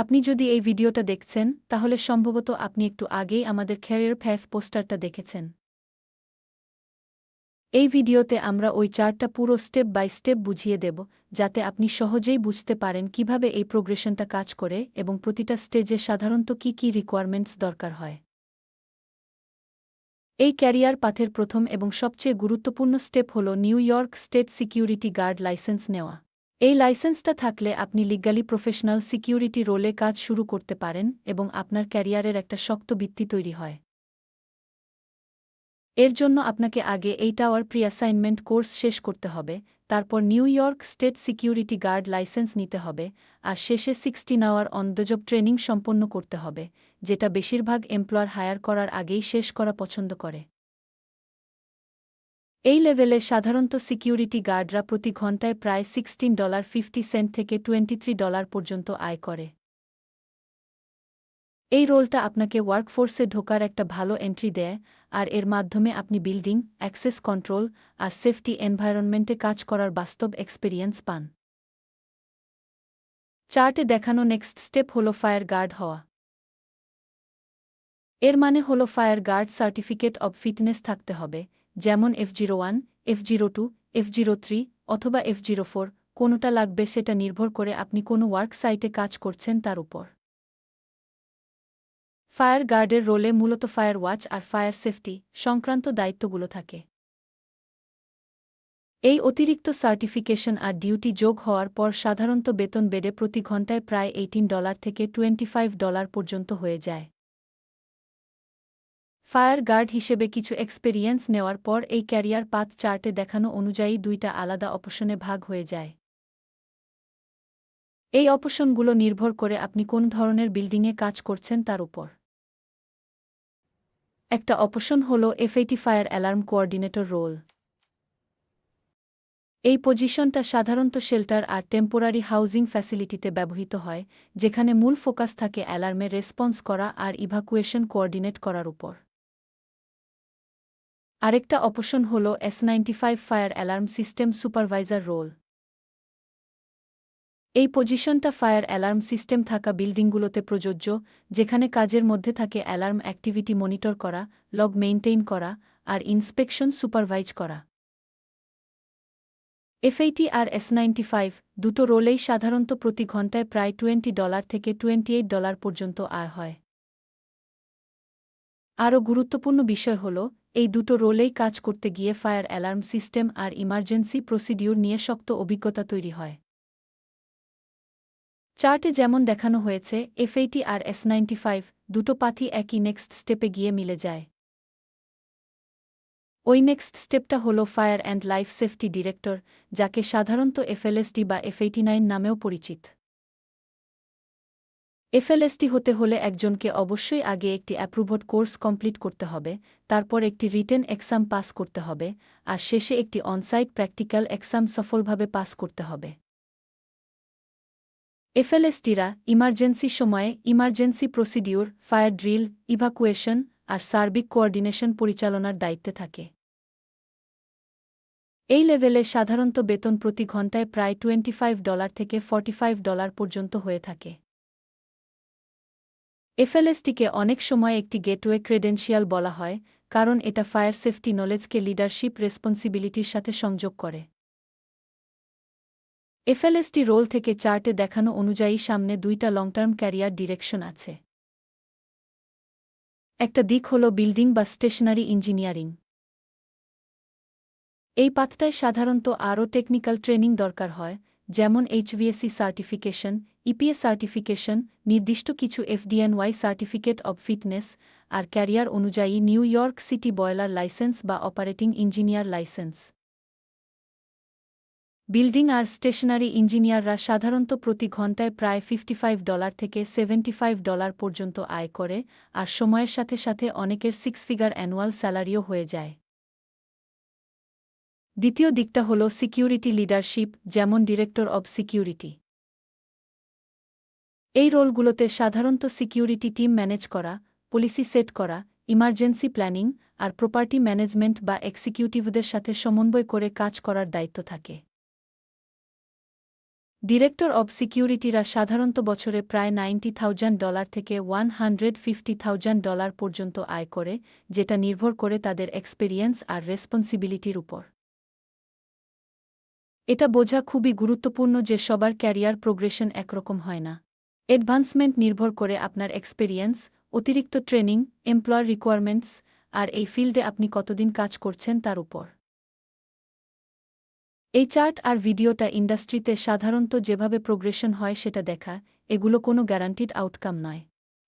আপনি যদি এই ভিডিওটা দেখছেন, তাহলে সম্ভবত আপনি একটু আগেই আমাদের ক্যারিয়ার ফ্যাফ পোস্টারটা দেখেছেন। এই ভিডিওতে আমরা ওই চারটা পুরো স্টেপ বাই স্টেপ বুঝিয়ে দেব, যাতে আপনি সহজেই বুঝতে পারেন কীভাবে এই প্রোগ্রেশনটা কাজ করে এবং প্রতিটা স্টেজে সাধারণত কি কি রিকোয়ারমেন্টস দরকার হয়। এই ক্যারিয়ার পাথের প্রথম এবং সবচেয়ে গুরুত্বপূর্ণ স্টেপ হল New York state security guard license নেওয়া। এই লাইসেন্সটা থাকলে আপনি লিগালি প্রফেশনাল সিকিউরিটি রোলে কাজ শুরু করতে পারেন এবং আপনার ক্যারিয়ারের একটা শক্ত ভিত্তি তৈরি হয়। এর জন্য আপনাকে আগে এই টাওয়ার প্রি অ্যাসাইনমেন্ট কোর্স শেষ করতে হবে, তারপর New York state security guard license নিতে হবে, আর শেষে sixteen hour on the job training সম্পন্ন করতে হবে, যেটা বেশিরভাগ এমপ্লয়ার হায়ার করার আগেই শেষ করা পছন্দ করে। এই লেভেলে সাধারণত সিকিউরিটি গার্ডরা প্রতি ঘন্টায় প্রায় সিক্সটিন ডলার ফিফটি সেন্ট থেকে টোয়েন্টি ডলার পর্যন্ত আয় করে। এই রোলটা আপনাকে ওয়ার্কফোর্সে ঢোকার একটা ভালো এন্ট্রি দেয়, আর এর মাধ্যমে আপনি বিল্ডিং, অ্যাক্সেস কন্ট্রোল, আর সেফটি এনভায়রনমেন্টে কাজ করার বাস্তব এক্সপেরিয়েন্স পান। চার্টে দেখানো নেক্সট স্টেপ হল ফায়ার গার্ড হওয়া। এর মানে হল fire guard certificate of fitness থাকতে হবে যেমন F zero one F zero two F zero three অথবা এফ জিরো ফোর কোনোটা লাগবে সেটা নির্ভর করে আপনি কোনো ওয়ার্ক সাইটে কাজ করছেন তার উপর। ফায়ার গার্ডের রোলে মূলত ফায়ার ওয়াচ আর ফায়ার সেফটি সংক্রান্ত দায়িত্বগুলো থাকে। এই অতিরিক্ত সার্টিফিকেশন আর ডিউটি যোগ হওয়ার পর সাধারণত বেতন বেড়ে প্রতি ঘণ্টায় প্রায় এইটিন ডলার থেকে টোয়েন্টি ফাইভ ডলার পর্যন্ত হয়ে যায়। ফায়ার গার্ড হিসেবে কিছু এক্সপেরিয়েন্স নেওয়ার পর এই ক্যারিয়ার পাথ চার্টে দেখানো অনুযায়ী দুইটা আলাদা অপশনে ভাগ হয়ে যায়। এই অপশনগুলো নির্ভর করে আপনি কোন ধরনের বিল্ডিংয়ে কাজ করছেন তার উপর। একটা অপশন হল F eighty fire alarm coordinator role এই পজিশনটা সাধারণত শেল্টার আর টেম্পোরারি হাউজিং ফ্যাসিলিটিতে ব্যবহৃত হয়, যেখানে মূল ফোকাস থাকে অ্যালার্মে রেসপন্স করা আর ইভাকুয়েশন কোঅর্ডিনেট করার উপর। আরেকটা অপশন হল S ninety five fire alarm system supervisor role এই পজিশনটা ফায়ার অ্যালার্ম সিস্টেম থাকা বিল্ডিংগুলোতে প্রযোজ্য, যেখানে কাজের মধ্যে থাকে অ্যালার্ম অ্যাক্টিভিটি মনিটর করা লগ মেইনটেইন করা, আর ইন্সপেকশন সুপারভাইজ করা। এফএইটি আর এস নাইনটি ফাইভ দুটো রোলেই সাধারণত প্রতি ঘন্টায় প্রায় টোয়েন্টি ডলার থেকে টোয়েন্টি ডলার পর্যন্ত আয় হয়। আরও গুরুত্বপূর্ণ বিষয় হল এই দুটো রোলেই কাজ করতে গিয়ে ফায়ার অ্যালার্ম সিস্টেম আর ইমার্জেন্সি প্রসিডিউর নিয়ে শক্ত অভিজ্ঞতা তৈরি হয়। চার্টে যেমন দেখানো হয়েছে এফএইটি আর এস নাইনটি ফাইভ দুটো পাথি একই নেক্সট স্টেপে গিয়ে মিলে যায়। ওই নেক্সট স্টেপটা হল fire and life safety director, যাকে সাধারণত এফএলএসডি বা এফএইটি নাইন নামেও পরিচিত। এফএলএসটি হতে হলে একজনকে অবশ্যই আগে একটি অ্যাপ্রুভড কোর্স কমপ্লিট করতে হবে, তারপর একটি রিটেন এক্সাম পাস করতে হবে, আর শেষে একটি অনসাইট প্র্যাকটিক্যাল এক্সাম সফলভাবে পাস করতে হবে। এফএলএসটিরা ইমার্জেন্সি সময়ে emergency procedure, fire drill, evacuation আর সার্বিক কোঅর্ডিনেশন পরিচালনার দায়িত্বে থাকে। এই লেভেলে সাধারণত বেতন প্রতি ঘন্টায় প্রায় টোয়েন্টি ডলার থেকে ফর্টি ডলার পর্যন্ত হয়ে থাকে। এফএলএসটিকে অনেক সময় একটি গেটওয়ে ক্রেডেন্সিয়াল বলা হয়, কারণ এটা ফায়ার সেফটি নলেজকে লিডারশিপ রেসপন্সিবিলিটির সাথে সংযোগ করে। এফএলএসটি রোল থেকে চার্টে দেখানো অনুযায়ী সামনে দুইটা লং টার্ম ক্যারিয়ার ডিরেকশন আছে। একটা দিক হল বিল্ডিং বা স্টেশনারি ইঞ্জিনিয়ারিং। এই পাথটায় সাধারণত আরও টেকনিক্যাল ট্রেনিং দরকার হয় যেমন এইচভিএসসি সার্টিফিকেশন ইপিএ সার্টিফিকেশন নির্দিষ্ট কিছু এফডিএনওয়াই সার্টিফিকেট অব ফিটনেস আর ক্যারিয়ার অনুযায়ী New York city boiler license বা অপারেটিং ইঞ্জিনিয়ার লাইসেন্স। বিল্ডিং আর স্টেশনারি ইঞ্জিনিয়াররা সাধারণত প্রতি ঘন্টায় প্রায় ফিফটি ফাইভ ডলার থেকে সেভেন্টি ডলার পর্যন্ত আয় করে, আর সময়ের সাথে সাথে অনেকের সিক্স ফিগার অ্যানুয়াল স্যালারিও হয়ে যায়। দ্বিতীয় দিকটা হল সিকিউরিটি লিডারশিপ, যেমন ডিরেক্টর অব সিকিউরিটি। এই রোলগুলোতে সাধারণত সিকিউরিটি টিম ম্যানেজ করা, পলিসি সেট করা, ইমার্জেন্সি প্ল্যানিং আর প্রপার্টি ম্যানেজমেন্ট বা এক্সিকিউটিভদের সাথে সমন্বয় করে কাজ করার দায়িত্ব থাকে। ডিরেক্টর অব সিকিউরিটিরা সাধারণত বছরে প্রায় নাইনটি থাউজ্যান্ড ডলার থেকে one hundred fifty thousand dollar পর্যন্ত আয় করে, যেটা নির্ভর করে তাদের এক্সপেরিয়েন্স আর রেসপন্সিবিলিটির উপর। এটা বোঝা খুবই গুরুত্বপূর্ণ যে সবার ক্যারিয়ার প্রোগ্রেশন একরকম হয় না। অ্যাডভান্সমেন্ট নির্ভর করে আপনার এক্সপেরিয়েন্স, অতিরিক্ত ট্রেনিং, এমপ্লয়ার রিকোয়ারমেন্টস, আর এই ফিল্ডে আপনি কতদিন কাজ করছেন তার উপর। এই চার্ট আর ভিডিওটা ইন্ডাস্ট্রিতে সাধারণত যেভাবে প্রোগ্রেশন হয় সেটা দেখা, এগুলো কোনো গ্যারান্টিড আউটকাম নয়।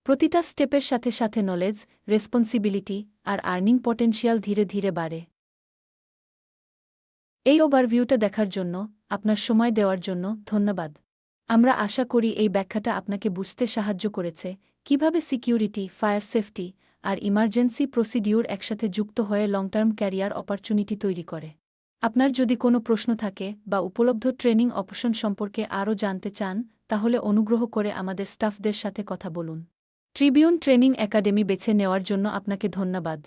প্রতিটা স্টেপের সাথে সাথে নলেজ, রেসপন্সিবিলিটি, আর আর্নিং পটেনশিয়াল ধীরে ধীরে বাড়ে। এই ওভারভিউটা দেখার জন্য, আপনার সময় দেওয়ার জন্য ধন্যবাদ। আমরা আশা করি এই ব্যাখ্যাটা আপনাকে বুঝতে সাহায্য করেছে, কীভাবে সিকিউরিটি, ফায়ার সেফটি আর ইমার্জেন্সি প্রসিডিউর একসাথে যুক্ত হয়ে লং টার্ম ক্যারিয়ার অপরচুনিটি তৈরি করে। আপনার যদি কোনো প্রশ্ন থাকে বা উপলব্ধ ট্রেনিং অপশন সম্পর্কে আরও জানতে চান, তাহলে অনুগ্রহ করে আমাদের স্টাফদের সাথে কথা বলুন। ট্রিবিউন ট্রেনিং একাডেমি বেছে নেওয়ার জন্য আপনাকে ধন্যবাদ।